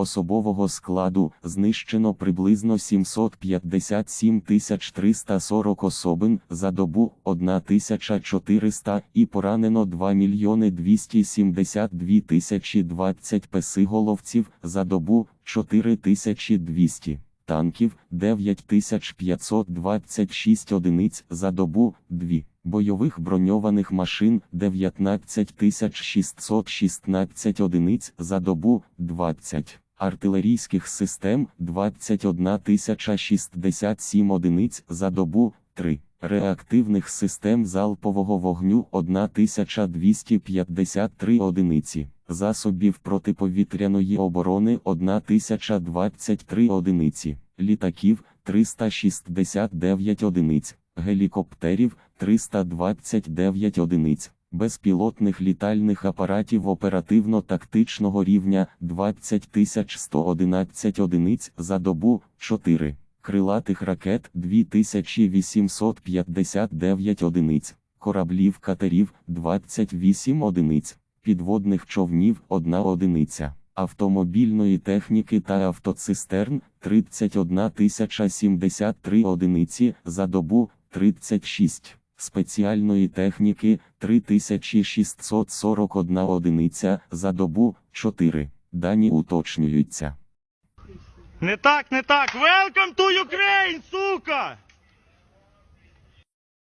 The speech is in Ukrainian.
Особового складу знищено приблизно 757 340 особин за добу 1400 і поранено 2 мільйони 272 тисячі 20 песиголовців за добу 4200 танків 9526 одиниць за добу 2 бойових броньованих машин 19616 одиниць за добу 20 артилерійських систем 21067 одиниць за добу 3 реактивних систем залпового вогню 1253 одиниці. Засобів протиповітряної оборони 1023 одиниці. Літаків 369 одиниць. Гелікоптерів 329 одиниць, безпілотних літальних апаратів оперативно-тактичного рівня 20111 одиниць за добу 4, крилатих ракет 2859 одиниць, кораблів катерів 28 одиниць, підводних човнів 1 одиниця. Автомобільної техніки та автоцистерн 31 073 одиниці за добу 36, спеціальної техніки 3641 одиниця за добу 4. Дані уточнюються. Не так, не так. Welcome to Ukraine, сука!